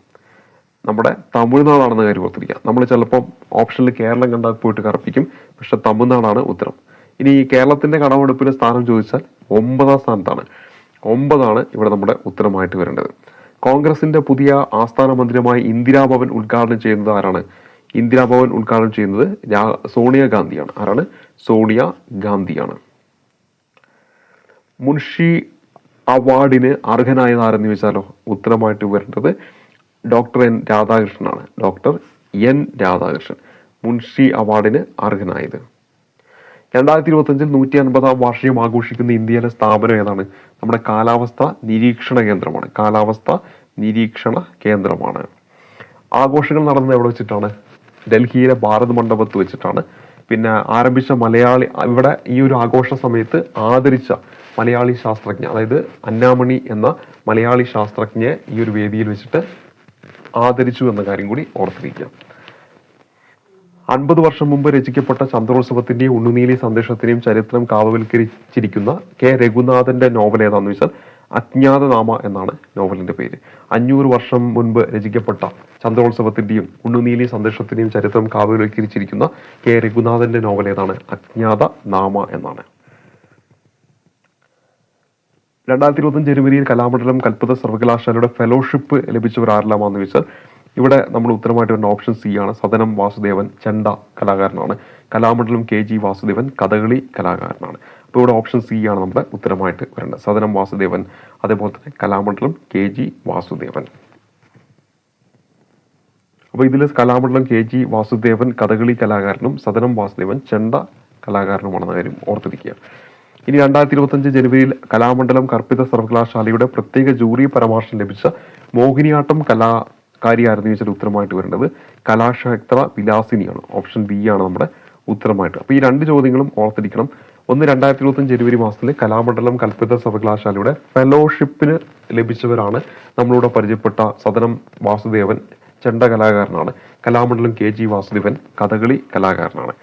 നമ്മുടെ തമിഴ്നാടാണെന്ന കാര്യം ഓർത്തിരിക്കുക. നമ്മൾ ചിലപ്പം ഓപ്ഷനിൽ കേരളം കണ്ടാൽ പോയിട്ട് കറപ്പിക്കും. പക്ഷെ തമിഴ്നാടാണ് ഉത്തരം. ഇനി ഈ കേരളത്തിന്റെ കടമെടുപ്പിന് സ്ഥാനം ചോദിച്ചാൽ ഒമ്പതാം സ്ഥാനത്താണ്. ഒമ്പതാണ് ഇവിടെ നമ്മുടെ ഉത്തരമായിട്ട് വരേണ്ടത്. കോൺഗ്രസിന്റെ പുതിയ ആസ്ഥാന മന്ദിരമായി ഇന്ദിരാഭവൻ ഉദ്ഘാടനം ചെയ്യുന്നത് ആരാണ്? ഇന്ദിരാഭവൻ ഉദ്ഘാടനം ചെയ്യുന്നത് സോണിയ ഗാന്ധിയാണ്. ആരാണ്? സോണിയ ഗാന്ധിയാണ്. മുൻഷി അവാർഡിന് അർഹനായത് ആരെന്ന് ചോദിച്ചാലോ? ഉത്തരമായിട്ട് വരേണ്ടത് doctor N രാധാകൃഷ്ണനാണ്. Doctor N Radhakrishnan. Munshi അവാർഡിന് അർഹനായത്. രണ്ടായിരത്തി ഇരുപത്തഞ്ചിൽ നൂറ്റി അൻപതാം വാർഷികം ആഘോഷിക്കുന്ന ഇന്ത്യയിലെ സ്ഥാപനം ഏതാണ്? നമ്മുടെ കാലാവസ്ഥ നിരീക്ഷണ കേന്ദ്രമാണ്. കാലാവസ്ഥ നിരീക്ഷണ കേന്ദ്രമാണ്. ആഘോഷങ്ങൾ നടന്നത് എവിടെ വെച്ചിട്ടാണ്? ഡൽഹിയിലെ ഭാരത് മണ്ഡപത്ത് വെച്ചിട്ടാണ്. പിന്നെ ആരംഭിച്ച മലയാളി ഇവിടെ ഈ ഒരു ആഘോഷ സമയത്ത് ആദരിച്ച മലയാളി ശാസ്ത്രജ്ഞ അതായത് അന്നാമണി എന്ന മലയാളി ശാസ്ത്രജ്ഞയെ ഈ ഒരു വേദിയിൽ വെച്ചിട്ട് ആദരിച്ചു എന്ന കാര്യം കൂടി ഓർത്തിരിക്കുക. അൻപത് വർഷം മുമ്പ് രചിക്കപ്പെട്ട ചന്ദ്രോത്സവത്തിന്റെയും ഉണ്ണുനീലി സന്ദേശത്തിന്റെയും ചരിത്രം കാവവൽക്കരിച്ചിരിക്കുന്ന കെ രഘുനാഥന്റെ നോവൽ ഏതാന്ന് വെച്ചാൽ അജ്ഞാതനാമ എന്നാണ് നോവലിന്റെ പേര്. അഞ്ഞൂറ് വർഷം മുൻപ് രചിക്കപ്പെട്ട ചന്ദ്രോത്സവത്തിന്റെയും ഉണ്ണുനീലി സന്ദേശത്തിന്റെയും ചരിത്രം കാവ്യവൽക്കരിച്ചിരിക്കുന്ന കെ രഘുനാഥന്റെ നോവൽ ഏതാണ്? അജ്ഞാത നാമ എന്നാണ്. രണ്ടായിരത്തി ഇരുപത്തഞ്ച് ജനുവരിയിൽ കലാമണ്ഡലം കൽപ്പത സർവകലാശാലയുടെ ഫെലോഷിപ്പ് ലഭിച്ചവരാരെല്ലാമാണെന്ന് ചോദിച്ചാൽ ഇവിടെ നമ്മൾ ഉത്തരമായിട്ട് വരുന്ന ഓപ്ഷൻ സി ആണ്. സദനം വാസുദേവൻ ചെണ്ട കലാകാരനാണ്. കലാമണ്ഡലം കെ ജി വാസുദേവൻ കഥകളി കലാകാരനാണ്. അപ്പോൾ ഇവിടെ ഓപ്ഷൻ സി ആണ് നമ്മുടെ ഉത്തരമായിട്ട് വരേണ്ടത്. സദനം വാസുദേവൻ അതേപോലെ തന്നെ കലാമണ്ഡലം കെ ജി വാസുദേവൻ. അപ്പോൾ ഇതിൽ കലാമണ്ഡലം കെ ജി വാസുദേവൻ കഥകളി കലാകാരനും സദനം വാസുദേവൻ ചെണ്ട കലാകാരനുമാണെന്ന കാര്യം ഓർത്തിരിക്കുക. ഇനി രണ്ടായിരത്തി ഇരുപത്തഞ്ച് ജനുവരിയിൽ കലാമണ്ഡലം കർപ്പിത സർവകലാശാലയുടെ പ്രത്യേക ജൂറി പരാമർശം ലഭിച്ച മോഹിനിയാട്ടം കലാകാരിയായിരുന്നു ചോദിച്ചാൽ ഉത്തരമായിട്ട് വരേണ്ടത്. കലാക്ഷേത്ര വിലാസിനിയാണ്. ഓപ്ഷൻ ബി ആണ് നമ്മുടെ ഉത്തരമായിട്ട്. അപ്പോൾ ഈ രണ്ട് ചോദ്യങ്ങളും ഓർത്തിരിക്കണം. ഒന്ന് രണ്ടായിരത്തി ഇരുപത്തഞ്ച് ജനുവരി മാസത്തിൽ കലാമണ്ഡലം കൽപ്പിത സർവകലാശാലയുടെ ഫെലോഷിപ്പിന് ലഭിച്ചവരാണ് നമ്മളിവിടെ പരിചയപ്പെട്ട സദനം വാസുദേവൻ ചെണ്ട കലാകാരനാണ് കലാമണ്ഡലം കെ ജി വാസുദേവൻ കഥകളി കലാകാരനാണ്.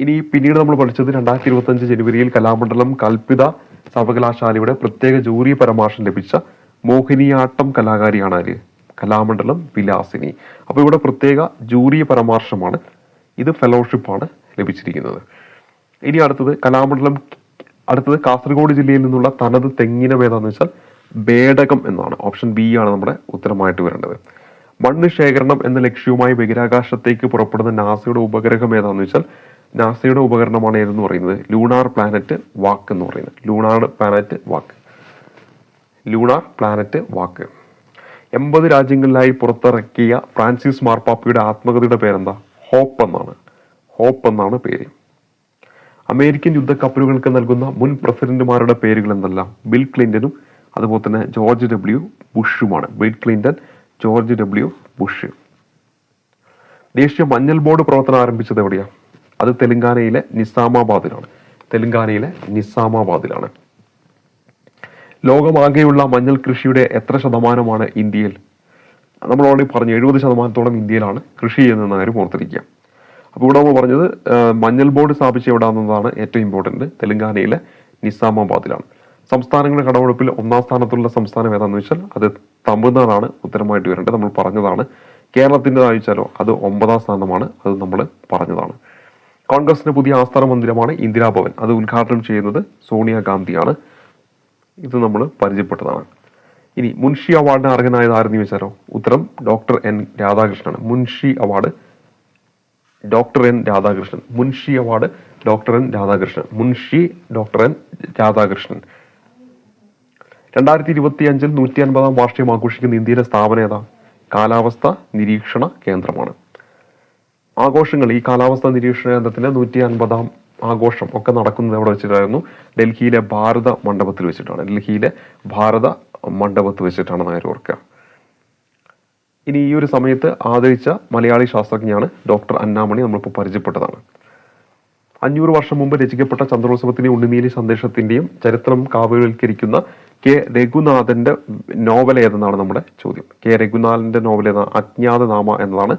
ഇനി പിന്നീട് നമ്മൾ പഠിച്ചത് രണ്ടായിരത്തി ഇരുപത്തി അഞ്ച് ജനുവരിയിൽ കലാമണ്ഡലം കൽപ്പിത സർവകലാശാലയുടെ പ്രത്യേക ജൂറി പരാമർശം ലഭിച്ച മോഹിനിയാട്ടം കലാകാരിയാണ് ആര്? കലാമണ്ഡലം വിലാസിനി. അപ്പോൾ ഇവിടെ പ്രത്യേക ജൂറി പരാമർശമാണ്. ഇത് ഫെലോഷിപ്പാണ് ലഭിച്ചിരിക്കുന്നത്. ഇനി അടുത്തത് കലാമണ്ഡലം അടുത്തത് കാസർഗോഡ് ജില്ലയിൽ നിന്നുള്ള തനത് തെങ്ങിനം വേദാന്ന് വെച്ചാൽ ബേടകം എന്നാണ്. ഓപ്ഷൻ ബി ആണ് നമ്മുടെ ഉത്തരമായിട്ട് വരേണ്ടത്. മണ്ണ് ശേഖരണം എന്ന ലക്ഷ്യവുമായി ബഹിരാകാശത്തേക്ക് പുറപ്പെടുന്ന നാസയുടെ ഉപഗ്രഹം ഏതാന്ന് വെച്ചാൽ നാസയുടെ ഉപകരണമാണ് ഏതെന്ന് പറയുന്നത്? ലൂണാർ പ്ലാനറ്റ് വാക്ക് എന്ന് പറയുന്നത്. Lunar planet walk. Lunar planet walk. എൺപത് രാജ്യങ്ങളിലായി പുറത്തിറക്കിയ ഫ്രാൻസിസ് മാർപ്പാപ്പയുടെ ആത്മകഥയുടെ പേരെന്താ? ഹോപ്പ് എന്നാണ്. ഹോപ്പ് എന്നാണ് പേര്. അമേരിക്കൻ യുദ്ധക്കപ്പലുകൾക്ക് നൽകുന്ന മുൻ പ്രസിഡന്റുമാരുടെ പേരുകൾ എന്തല്ല? ബിൽ ക്ലിന്റനും അതുപോലെ തന്നെ George W ബുഷുമാണ്. Bill Clinton George W Bush. ദേശീയ മഞ്ഞൾ ബോർഡ് പ്രവർത്തനം ആരംഭിച്ചത് എവിടെയാണ് അത് തെലങ്കാനയിലെ നിസാമാബാദിലാണ്. തെലങ്കാനയിലെ നിസാമാബാദിലാണ്. ലോകമാകെയുള്ള മഞ്ഞൾ കൃഷിയുടെ എത്ര ശതമാനമാണ് ഇന്ത്യയിൽ? നമ്മൾ ഓൾറെഡി പറഞ്ഞു എഴുപത് ശതമാനത്തോളം ഇന്ത്യയിലാണ് കൃഷി ചെയ്യുന്നതെന്ന കാര്യം ഓർത്തിരിക്കുക അപ്പോൾ ഇവിടെ നമ്മൾ പറഞ്ഞത് മഞ്ഞൾ ബോർഡ് സ്ഥാപിച്ച എവിടെയാണെന്നതാണ് ഏറ്റവും ഇമ്പോർട്ടന്റ് തെലങ്കാനയിലെ നിസാമാബാദിലാണ്. സംസ്ഥാനങ്ങളുടെ കടമെടുപ്പിൽ ഒന്നാം സ്ഥാനത്തുള്ള സംസ്ഥാനം ഏതാണെന്ന് വെച്ചാൽ അത് തമിഴ്നാടാണ് ഉത്തരമായിട്ട് വരേണ്ടത്. നമ്മൾ പറഞ്ഞതാണ് കേരളത്തിന്റെതായി വെച്ചാലോ അത് ഒമ്പതാം സ്ഥാനമാണ് അത് നമ്മൾ പറഞ്ഞതാണ്. കോൺഗ്രസിന്റെ പുതിയ ആസ്ഥാന മന്ദിരമാണ് ഇന്ദിരാഭവൻ. അത് ഉദ്ഘാടനം ചെയ്യുന്നത് സോണിയാഗാന്ധിയാണ്. ഇത് നമ്മൾ പരിചയപ്പെട്ടതാണ്. ഇനി മുൻഷി അവാർഡിന് അർഹനായത് ആരെന്ന് ചോദിച്ചാലോ? ഉത്തരം doctor N രാധാകൃഷ്ണനാണ്. Munshi award doctor N Radhakrishnan. Munshi award doctor N Radhakrishnan. Munshi doctor N Radhakrishnan. രണ്ടായിരത്തി ഇരുപത്തി അഞ്ചിൽ നൂറ്റി അൻപതാം വാർഷികം ആഘോഷിക്കുന്ന ഇന്ത്യയിലെ സ്ഥാപനം ഏതാ? കാലാവസ്ഥ നിരീക്ഷണ കേന്ദ്രമാണ്. ആഘോഷങ്ങൾ ഈ കാലാവസ്ഥ നിരീക്ഷണ കേന്ദ്രത്തിന്റെ നൂറ്റി അൻപതാം ആഘോഷം ഒക്കെ നടക്കുന്നത് എവിടെ വെച്ചിട്ടായിരുന്നു. ഡൽഹിയിലെ ഭാരത മണ്ഡപത്തിൽ വെച്ചിട്ടാണ്. ഡൽഹിയിലെ ഭാരത മണ്ഡപത്തിൽ വെച്ചിട്ടാണ് കാര്യം ഓർക്കുക ഇനി ഈ ഒരു സമയത്ത് ആദരിച്ച മലയാളി ശാസ്ത്രജ്ഞയാണ് ഡോക്ടർ അന്നാമണി. നമ്മളിപ്പോൾ പരിചയപ്പെട്ടതാണ്. അഞ്ഞൂറ് വർഷം മുമ്പ് രചിക്കപ്പെട്ട ചന്ദ്രോത്സവത്തിന്റെയും ഉണ്ണിമീലി സന്ദേശത്തിന്റെയും ചരിത്രം കാവ്യവൽക്കരിക്കുന്ന കെ രഘുനാഥന്റെ നോവൽ ഏതെന്നാണ് നമ്മുടെ ചോദ്യം. കെ രഘുനാഥന്റെ നോവൽ ഏതാണ് അജ്ഞാതനാമ എന്നതാണ്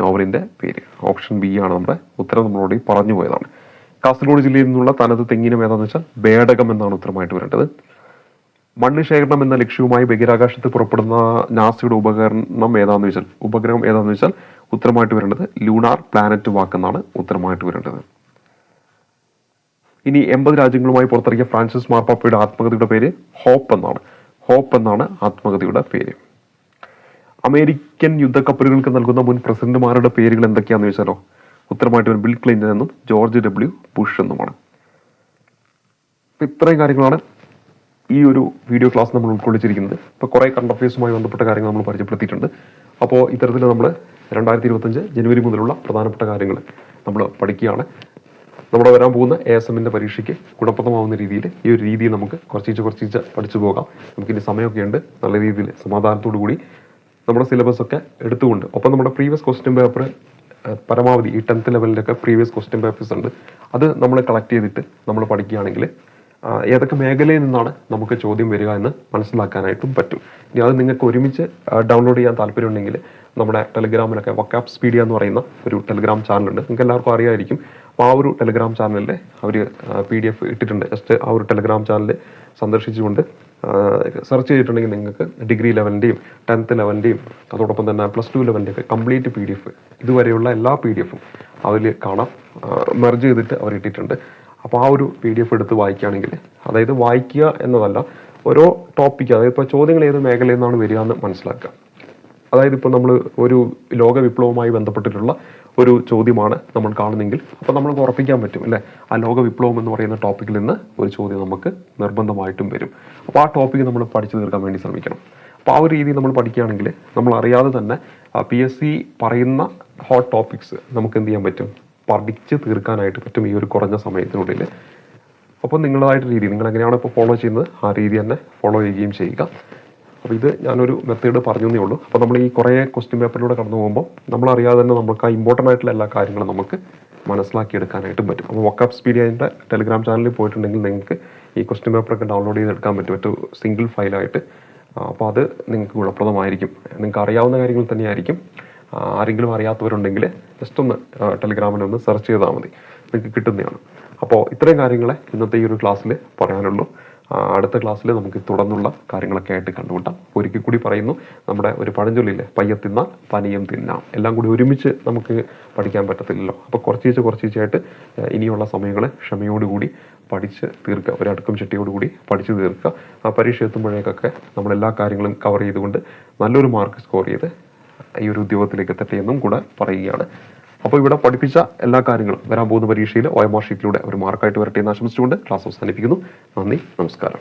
നോവലിന്റെ പേര്. ഓപ്ഷൻ ബി ആണ് നമ്മുടെ ഉത്തരം നമ്മളോട് പറഞ്ഞു പോയതാണ്. കാസർഗോഡ് ജില്ലയിൽ നിന്നുള്ള തനത് തെങ്ങിനും ഏതാണെന്ന് വെച്ചാൽ ബേടകം എന്നാണ് ഉത്തരമായിട്ട് വരേണ്ടത്. മണ്ണ് ശേഖരണം എന്ന ലക്ഷ്യവുമായി ബഹിരാകാശത്ത് പുറപ്പെടുന്ന നാസയുടെ ഉപകരണം ഏതാന്ന് വെച്ചാൽ ഉപഗ്രഹം ഏതാന്ന് വെച്ചാൽ ഉത്തരമായിട്ട് വരേണ്ടത് ലൂണാർ പ്ലാനറ്റ് വാക്ക് എന്നാണ് ഉത്തരമായിട്ട് വരേണ്ടത്. ഇനി എൺപത് രാജ്യങ്ങളുമായി പുറത്തിറക്കിയ ഫ്രാൻസിസ് മാർപ്പാപ്പയുടെ ആത്മകഥയുടെ പേര് ഹോപ്പ് എന്നാണ്. ഹോപ്പ് എന്നാണ് ആത്മകഥയുടെ പേര്. അമേരിക്കൻ യുദ്ധക്കപ്പലുകൾക്ക് നൽകുന്ന മുൻ പ്രസിഡന്റുമാരുടെ പേരുകൾ എന്തൊക്കെയാണെന്ന് ചോദിച്ചാലോ ഉത്തരമായിട്ട് ബിൽ ക്ലിന്റൺ എന്നും ജോർജ് ഡബ്ല്യു ബുഷ് എന്നുമാണ്. ഇത്രയും കാര്യങ്ങളാണ് ഈ ഒരു വീഡിയോ ക്ലാസ് നമ്മൾ ഉൾക്കൊള്ളിച്ചിരിക്കുന്നത്. ഇപ്പോൾ കുറേ കറണ്ട് അഫയേഴ്സുമായി ബന്ധപ്പെട്ട കാര്യങ്ങൾ നമ്മൾ പരിചയപ്പെടുത്തിയിട്ടുണ്ട്. അപ്പോൾ ഇത്തരത്തിൽ നമ്മൾ രണ്ടായിരത്തി ഇരുപത്തഞ്ച് ജനുവരി മുതലുള്ള പ്രധാനപ്പെട്ട കാര്യങ്ങൾ നമ്മൾ പഠിക്കുകയാണ്. നമ്മുടെ വരാൻ പോകുന്ന എ എസ് എമ്മിന്റെ പരീക്ഷയ്ക്ക് ഗുണപ്രദമാവുന്ന രീതിയിൽ ഈ ഒരു രീതിയിൽ നമുക്ക് കുറച്ചീച്ച കുറച്ചീച്ച പഠിച്ചു പോകാം. നമുക്കിനി സമയമൊക്കെ ഉണ്ട്. നല്ല രീതിയിൽ സമാധാനത്തോടു കൂടി നമ്മുടെ സിലബസ് ഒക്കെ എടുത്തുകൊണ്ട് ഒപ്പം നമ്മുടെ പ്രീവിയസ് ക്വസ്റ്റ്യൻ പേപ്പർ പരമാവധി ഈ ടെൻത്ത് ലെവലിലൊക്കെ പ്രീവിയസ് ക്വസ്റ്റ്യൻ പേപ്പേഴ്സ് ഉണ്ട്. അത് നമ്മൾ കളക്ട് ചെയ്തിട്ട് നമ്മൾ പഠിക്കുകയാണെങ്കിൽ ഏതൊക്കെ മേഖലയിൽ നിന്നാണ് നമുക്ക് ചോദ്യം വരിക എന്ന് മനസ്സിലാക്കാനായിട്ടും പറ്റും. ഇനി അത് നിങ്ങൾക്ക് ഒരുമിച്ച് ഡൗൺലോഡ് ചെയ്യാൻ താല്പര്യമുണ്ടെങ്കിൽ നമ്മുടെ ടെലിഗ്രാമിലൊക്കെ വക്കാപ്പ് സ്പീഡിയ എന്ന് പറയുന്ന ഒരു ടെലിഗ്രാം ചാനലുണ്ട് നിങ്ങൾക്ക് എല്ലാവർക്കും അറിയാമായിരിക്കും അപ്പോൾ ആ ഒരു ടെലിഗ്രാം ചാനലിൽ അവർ പി ഡി എഫ് ഇട്ടിട്ടുണ്ട്. ജസ്റ്റ് ആ ഒരു ടെലിഗ്രാം ചാനൽ സന്ദർശിച്ചുകൊണ്ട് സെർച്ച് ചെയ്തിട്ടുണ്ടെങ്കിൽ നിങ്ങൾക്ക് ഡിഗ്രി ലെവലിന്റെയും ടെൻത്ത് ലെവലിന്റെയും അതോടൊപ്പം തന്നെ പ്ലസ് ടു ലെവലിന്റെ ഒക്കെ കംപ്ലീറ്റ് പി ഡി എഫ് ഇതുവരെയുള്ള എല്ലാ പി ഡി എഫും അതിൽ കാണാം. മെർജ് ചെയ്തിട്ട് അവർ ഇട്ടിട്ടുണ്ട്. അപ്പോൾ ആ ഒരു പി ഡി എഫ് എടുത്ത് വായിക്കുകയാണെങ്കിൽ അതായത് വായിക്കുക എന്നതല്ല ഓരോ ടോപ്പിക്ക് അതായത് ഇപ്പോൾ ചോദ്യങ്ങൾ ഏത് മേഖലയിൽ നിന്നാണ് വരിക എന്ന് മനസ്സിലാക്കുക. അതായത് ഇപ്പോൾ നമ്മൾ ഒരു ലോക വിപ്ലവവുമായി ബന്ധപ്പെട്ടിട്ടുള്ള ഒരു ചോദ്യമാണ് നമ്മൾ കാണുന്നെങ്കിൽ. അപ്പോൾ നമുക്ക് ഉറപ്പിക്കാൻ പറ്റും അല്ലേ? ആ ലോക വിപ്ലവം എന്ന് പറയുന്ന ടോപ്പിക്കിൽ നിന്ന് ഒരു ചോദ്യം നമുക്ക് നിർബന്ധമായിട്ടും വരും. അപ്പോൾ ആ ടോപ്പിക്ക് നമ്മൾ പഠിച്ചു തീർക്കാൻ വേണ്ടി ശ്രമിക്കണം. അപ്പോൾ ആ ഒരു രീതിയിൽ നമ്മൾ പഠിക്കുകയാണെങ്കിൽ നമ്മൾ അറിയാതെ തന്നെ പി എസ് സി പറയുന്ന ഹോട്ട് ടോപ്പിക്സ് നമുക്ക് എന്ത് ചെയ്യാൻ പറ്റും? പഠിച്ച് തീർക്കാനായിട്ട് പറ്റും ഈ ഒരു കുറഞ്ഞ സമയത്തിനുള്ളിൽ. അപ്പോൾ നിങ്ങളതായിട്ട് രീതി നിങ്ങൾ എങ്ങനെയാണ് ഇപ്പോൾ ഫോളോ ചെയ്യുന്നത് ആ രീതി തന്നെ ഫോളോ ചെയ്യുകയും ചെയ്യുക. അപ്പോൾ ഇത് ഞാനൊരു മെത്തേഡ് പറഞ്ഞു പറഞ്ഞതേ ഉള്ളൂ. അപ്പോൾ നമ്മൾ ഈ കുറേ ക്വസ്റ്റ്യൻ പേപ്പറിലൂടെ കടന്നു പോകുമ്പോൾ നമ്മളറിയാതെ തന്നെ നമുക്ക് ആ ഇമ്പോർട്ടന്റ് ആയിട്ടുള്ള എല്ലാ കാര്യങ്ങളും നമുക്ക് മനസ്സിലാക്കിയെടുക്കാനായിട്ടും പറ്റും. അപ്പോൾ വക്കപ്പ് സ്പീഡിയന്റെ ടെലിഗ്രാം ചാനലിൽ പോയിട്ടുണ്ടെങ്കിൽ നിങ്ങൾക്ക് ഈ ക്വസ്റ്റ്യൻ പേപ്പറൊക്കെ ഡൗൺലോഡ് ചെയ്തെടുക്കാൻ പറ്റും. ഒരു സിംഗിൾ ഫയലായിട്ട് അപ്പോൾ അത് നിങ്ങൾക്ക് ഗുണപ്രദമായിരിക്കും. നിങ്ങൾക്ക് അറിയാവുന്ന കാര്യങ്ങൾ തന്നെയായിരിക്കും. ആരെങ്കിലും അറിയാത്തവരുണ്ടെങ്കിൽ ജസ്റ്റ് ഒന്ന് ടെലിഗ്രാമിൽ ഒന്ന് സെർച്ച് ചെയ്താൽ മതി. നിങ്ങൾക്ക് കിട്ടുന്നതാണ്. അപ്പോൾ ഇത്രയും കാര്യങ്ങളെ ഇന്നത്തെ ഈ ഒരു ക്ലാസ്സിൽ പറയാനുള്ളൂ. അടുത്ത ക്ലാസ്സിൽ നമുക്ക് തുടർന്നുള്ള കാര്യങ്ങളൊക്കെ ആയിട്ട് കണ്ടുമുട്ടാം. ഒരിക്കൽ കൂടി പറയുന്നു നമ്മുടെ ഒരു പഴഞ്ചൊല്ലില്ലേ പയ്യ തിന്നാൽ പനിയും തിന്നാം എല്ലാം കൂടി ഒരുമിച്ച് നമുക്ക് പഠിക്കാൻ പറ്റത്തില്ലല്ലോ. അപ്പോൾ കുറച്ചീച്ച് കുറച്ചീച്ചായിട്ട് ഇനിയുള്ള സമയങ്ങൾ ക്ഷമയോടുകൂടി പഠിച്ച് തീർക്കുക. ഒരടുക്കം ചിട്ടയോടുകൂടി പഠിച്ച് തീർക്കുക. ആ പരീക്ഷ എത്തുമ്പോഴേക്കൊക്കെ നമ്മൾ എല്ലാ കാര്യങ്ങളും കവർ ചെയ്തുകൊണ്ട് നല്ലൊരു മാർക്ക് സ്കോർ ചെയ്ത് ഈ ഒരു ഉദ്യോഗത്തിലേക്ക് എത്തട്ടെ എന്നും കൂടെ പറയുകയാണ്. അപ്പോൾ ഇവിടെ പഠിപ്പിച്ച എല്ലാ കാര്യങ്ങളും വരാൻ പോകുന്ന പരീക്ഷയിൽ ഒ എം ആർ ഷീറ്റിലൂടെ ഒരു മാർക്കായിട്ട് വരട്ടെ എന്ന് ആശംസിച്ചുകൊണ്ട് ക്ലാസ് അവസാനിപ്പിക്കുന്നു. നന്ദി നമസ്കാരം.